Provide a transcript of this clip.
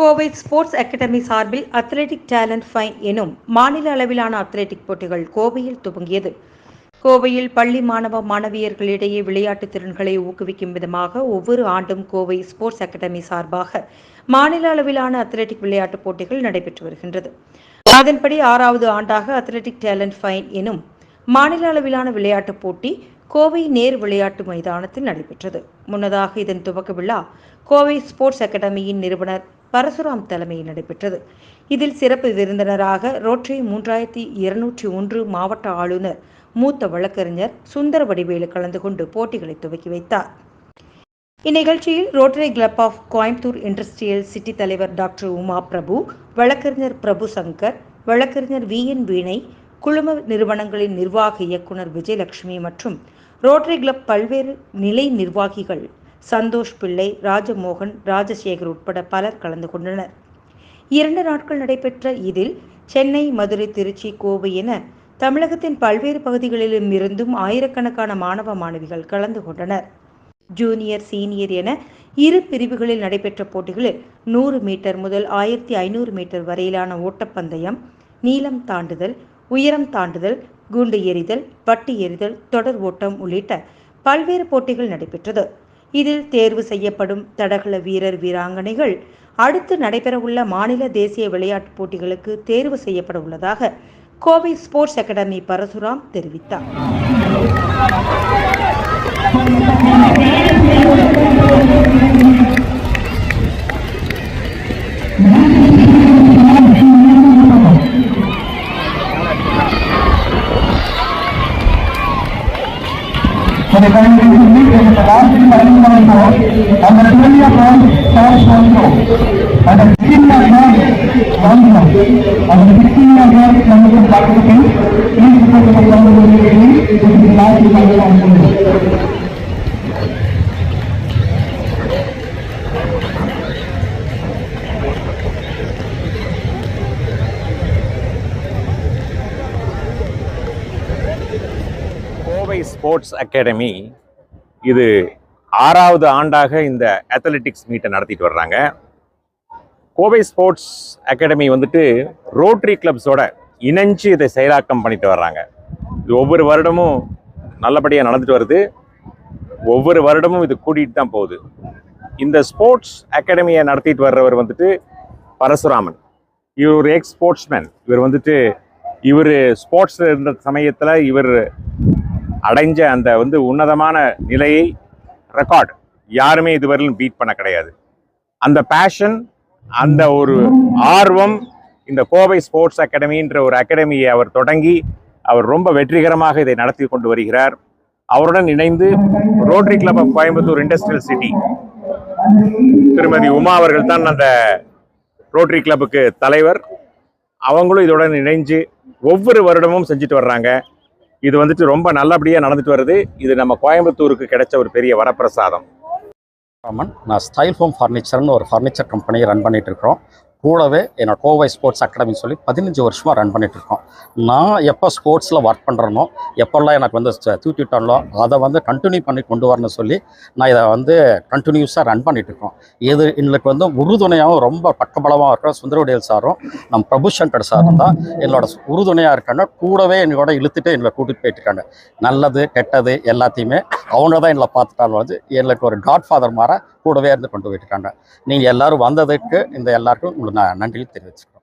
Kovai sports academy சார்பில் athletic talent fine எனும் மாநில அளவிலான அத்லெட்டிக் போட்டிகள் கோவையில் துவங்கியது. கோவையில் பள்ளி மாணவ மாணவியர்களிடையே விளையாட்டுத் திறன்களை ஊக்குவிக்கும் விதமாக ஒவ்வொரு ஆண்டும் கோவை ஸ்போர்ட்ஸ் அகாடமி சார்பாக மாநில அளவிலான அத்லெட்டிக் விளையாட்டுப் போட்டிகள் நடைபெற்று வருகின்றது. அதன்படி ஆறாவது ஆண்டாக அத்லெட்டிக் டேலண்ட் ஃபைன் எனும் மாநில அளவிலான விளையாட்டுப் போட்டி கோவை நேர் விளையாட்டு மைதானத்தில் நடைபெற்றது. முன்னதாக இதன் துவக்க விழா கோவை ஸ்போர்ட்ஸ் அகாடமியின் நிறுவனர் பரசுராம் தலைமையில் நடைபெற்றது. இதில் சிறப்பு விருந்தினராக ரோட்டரி மூன்றாயிரத்தி இருநூற்றி ஒன்று மாவட்ட ஆளுநர் மூத்த வழக்கறிஞர் சுந்தர வடிவேலு கலந்து கொண்டு போட்டிகளை துவக்கி வைத்தார். இந்நிகழ்ச்சியில் Rotary Club of Coimbatore industrial city தலைவர் டாக்டர் உமா பிரபு வழக்கறிஞர் பிரபு சங்கர் வழக்கறிஞர் வி என் வீணை குழும நிறுவனங்களின் நிர்வாக இயக்குனர் விஜயலட்சுமி மற்றும் ரோட்டரி கிளப் பல்வேறு நிலை நிர்வாகிகள் சந்தோஷ் பிள்ளை ராஜமோகன் ராஜசேகர் உட்பட பலர் கலந்து கொண்டனர். இரண்டு நாட்கள் நடைபெற்ற இதில் சென்னை மதுரை திருச்சி கோவை என தமிழகத்தின் பல்வேறு பகுதிகளிலும் இருந்தும் ஆயிரக்கணக்கான மாணவ மாணவிகள் கலந்து கொண்டனர். ஜூனியர் சீனியர் என இரு பிரிவுகளில் நடைபெற்ற போட்டிகளில் நூறு மீட்டர் முதல் ஆயிரத்தி ஐநூறு மீட்டர் வரையிலான ஓட்டப்பந்தயம் நீளம் தாண்டுதல் உயரம் தாண்டுதல் குண்டு எறிதல் பட்டு எறிதல் தொடர் ஓட்டம் உள்ளிட்ட பல்வேறு போட்டிகள் நடைபெற்றது. இதில் தேர்வு செய்யப்படும் தடகள வீரர் வீராங்கனைகள் அடுத்து நடைபெறவுள்ள மாநில தேசிய விளையாட்டுப் போட்டிகளுக்கு தேர்வு செய்யப்பட உள்ளதாக கோவை ஸ்போர்ட்ஸ் அகாடமி பரசுராம் தெரிவித்தார். recurrent in Hindi is the last in running number four the theory of all. And the beginning of God one. And the beginning of God of participants is the of the sports academy இது ஆறாவது ஆண்டாக இந்த athletics மீட்டை நடத்திட்டு வர்றாங்க. Kovai sports academy வந்துட்டு Rotary கிளப்ஸோட இணைஞ்சு இதை செயலாக்கம் பண்ணிட்டு வர்றாங்க. இது ஒவ்வொரு வருடமும் நல்லபடியாக நடந்துட்டு வருது. ஒவ்வொரு வருடமும் இது கூட்டிகிட்டு தான் போகுது. இந்த ஸ்போர்ட்ஸ் அகாடமியை நடத்திட்டு வர்றவர் வந்துட்டு பரசுராமன். இவர் ஒரு எக்ஸ் ஸ்போர்ட்ஸ்மேன் இவர் வந்துட்டு இவர் ஸ்போர்ட்ஸில் இருந்த சமயத்தில் இவர் அடைஞ்ச அந்த வந்து உன்னதமான நிலையை ரெக்கார்ட் யாருமே இதுவரையிலும் பீட் பண்ண கிடையாது. அந்த பேஷன் அந்த ஒரு ஆர்வம் இந்த கோவை ஸ்போர்ட்ஸ் அகாடமின்ற ஒரு அகாடமியை அவர் தொடங்கி அவர் ரொம்ப வெற்றிகரமாக இதை நடத்தி கொண்டு வருகிறார். அவருடன் இணைந்து Rotary Club of Coimbatore industrial city திருமதி உமா அவர்கள் தான் அந்த ரோட்டரி கிளப்புக்கு தலைவர். அவங்களும் இதோட இணைஞ்சு ஒவ்வொரு வருடமும் செஞ்சுட்டு வர்றாங்க. இது வந்துட்டு ரொம்ப நல்லபடியாக நடந்துட்டு வருது. இது நம்ம கோயம்புத்தூருக்கு கிடைச்ச ஒரு பெரிய வரப்பிரசாதம். ராமன் நான் ஸ்டைல் ஹோம் ஃபர்னிச்சர்னு ஒரு ஃபர்னிச்சர் கம்பெனியை ரன் பண்ணிகிட்டு இருக்கிறோம். கூடவே என்னோட கோவை ஸ்போர்ட்ஸ் அகாடமின்னு சொல்லி பதினஞ்சு வருஷமாக ரன் பண்ணிகிட்ருக்கோம் நான் எப்போ ஸ்போர்ட்ஸில் ஒர்க் பண்ணுறனோ எப்போல்லாம் எனக்கு வந்து தூக்கி அதை வந்து கண்டினியூ பண்ணி கொண்டு வரணும்னு சொல்லி நான் இதை வந்து கண்டினியூஸாக ரன் பண்ணிகிட்ருக்கோம் இருக்கோம் இது எங்களுக்கு வந்து உறுதுணையாகவும் ரொம்ப பக்கபலமாக இருக்கிற சுந்தரவடியல் சாரும் நம்ம பிரபு சங்கர் சாரும் தான் என்னோட உறுதுணையாக இருக்காங்க. கூடவே என்னோட இழுத்துட்டு எங்களை கூட்டிகிட்டு போயிட்டுருக்காங்க. நல்லது கெட்டது எல்லாத்தையுமே அவங்க தான் எங்களை பார்த்துட்டாலும் வந்து எங்களுக்கு ஒரு காட் ஃபாதர் மாற கூடவே இருந்து கொண்டு போயிட்டுருக்காங்க. நீங்கள் எல்லோரும் வந்ததுக்கு இந்த எல்லாருக்கும் உங்களுக்கு நான் நன்றி தெரிவிச்சுக்கிறோம்.